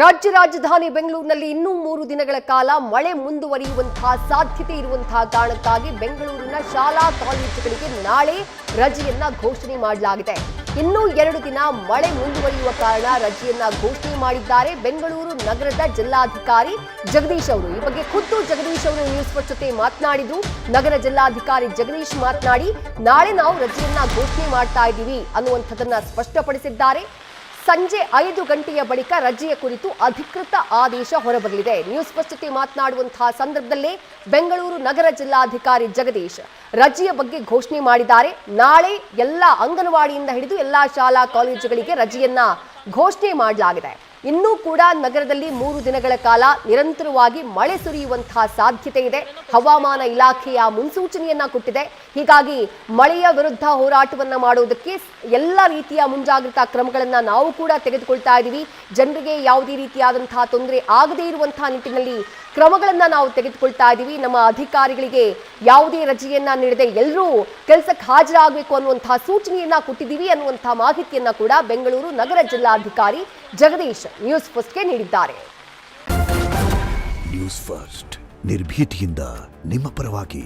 ರಾಜ್ಯ ರಾಜಧಾನಿ ಬೆಂಗಳೂರಿನಲ್ಲಿ ಇನ್ನೂ ಮೂರು ದಿನಗಳ ಕಾಲ ಮಳೆ ಮುಂದುವರಿಯುವಂತಹ ಸಾಧ್ಯತೆ ಇರುವಂತಹ ಕಾರಣಕ್ಕಾಗಿ ಬೆಂಗಳೂರಿನ ಶಾಲಾ ಕಾಲೇಜುಗಳಿಗೆ ನಾಳೆ ರಜೆಯನ್ನ ಘೋಷಣೆ ಮಾಡಲಾಗಿದೆ. ಇನ್ನೂ ಎರಡು ದಿನ ಮಳೆ ಮುಂದುವರಿಯುವ ಕಾರಣ ರಜೆಯನ್ನ ಘೋಷಣೆ ಮಾಡಿದ್ದಾರೆ ಬೆಂಗಳೂರು ನಗರದ ಜಿಲ್ಲಾಧಿಕಾರಿ ಜಗದೀಶ್ ಅವರು. ಈ ಬಗ್ಗೆ ಖುದ್ದು ಜಗದೀಶ್ ಅವರು ನ್ಯೂಸ್ ಜೊತೆ ಮಾತನಾಡಿದ್ರು. ನಗರ ಜಿಲ್ಲಾಧಿಕಾರಿ ಜಗದೀಶ್ ಮಾತನಾಡಿ, ನಾಳೆ ನಾವು ರಜೆಯನ್ನ ಘೋಷಣೆ ಮಾಡ್ತಾ ಇದ್ದೀವಿ ಅನ್ನುವಂಥದ್ದನ್ನ ಸ್ಪಷ್ಟಪಡಿಸಿದ್ದಾರೆ. ಸಂಜೆ ಐದು ಗಂಟೆಯ ಬಳಿಕ ರಜೆಯ ಕುರಿತು ಅಧಿಕೃತ ಆದೇಶ ಹೊರಬರಲಿದೆ. ನ್ಯೂಸ್ ಪ್ರಸ್ತುತಿ ಮಾತನಾಡುವಂತಹ ಸಂದರ್ಭದಲ್ಲೇ ಬೆಂಗಳೂರು ನಗರ ಜಿಲ್ಲಾಧಿಕಾರಿ ಜಗದೀಶ್ ರಜೆಯ ಬಗ್ಗೆ ಘೋಷಣೆ ಮಾಡಿದ್ದಾರೆ. ನಾಳೆ ಎಲ್ಲ ಅಂಗನವಾಡಿಯಿಂದ ಹಿಡಿದು ಎಲ್ಲ ಶಾಲಾ ಕಾಲೇಜುಗಳಿಗೆ ರಜೆಯನ್ನ ಘೋಷಣೆ ಮಾಡಲಾಗಿದೆ. ಇನ್ನೂ ಕೂಡ ನಗರದಲ್ಲಿ ಮೂರು ದಿನಗಳ ಕಾಲ ನಿರಂತರವಾಗಿ ಮಳೆ ಸುರಿಯುವಂತಹ ಸಾಧ್ಯತೆ ಇದೆ. ಹವಾಮಾನ ಇಲಾಖೆಯ ಮುನ್ಸೂಚನೆಯನ್ನ ಕೊಟ್ಟಿದೆ. ಹೀಗಾಗಿ ಮಳೆಯ ವಿರುದ್ಧ ಹೋರಾಟವನ್ನ ಮಾಡುವುದಕ್ಕೆ ಎಲ್ಲ ರೀತಿಯ ಮುಂಜಾಗ್ರತಾ ಕ್ರಮಗಳನ್ನ ನಾವು ಕೂಡ ತೆಗೆದುಕೊಳ್ತಾ ಇದ್ದೀವಿ. ಜನರಿಗೆ ಯಾವುದೇ ರೀತಿಯಾದಂತಹ ತೊಂದರೆ ಆಗದೇ ಇರುವಂತಹ ನಿಟ್ಟಿನಲ್ಲಿ ಕ್ರಮಗಳನ್ನ ನಾವು ತೆಗೆದುಕೊಳ್ತಾ ಇದ್ದೀವಿ. ನಮ್ಮ ಅಧಿಕಾರಿಗಳಿಗೆ ಯಾವುದೇ ರಜೆಯನ್ನ ನೀಡದೆ ಎಲ್ಲರೂ ಕೆಲಸಕ್ಕೆ ಹಾಜರಾಗಬೇಕು ಅನ್ನುವಂತಹ ಸೂಚನೆಯನ್ನ ಕೊಟ್ಟಿದ್ದೀವಿ ಅನ್ನುವಂತಹ ಮಾಹಿತಿಯನ್ನ ಕೂಡ ಬೆಂಗಳೂರು ನಗರ ಜಿಲ್ಲಾಧಿಕಾರಿ ಜಗದೀಶ್ ನ್ಯೂಸ್ ಫಸ್ಟ್ಗೆ ನೀಡಿದ್ದಾರೆ. ನ್ಯೂಸ್ ಫಸ್ಟ್, ನಿರ್ಭೀತಿಯಿಂದ ನಿಮ್ಮ ಪರವಾಗಿ.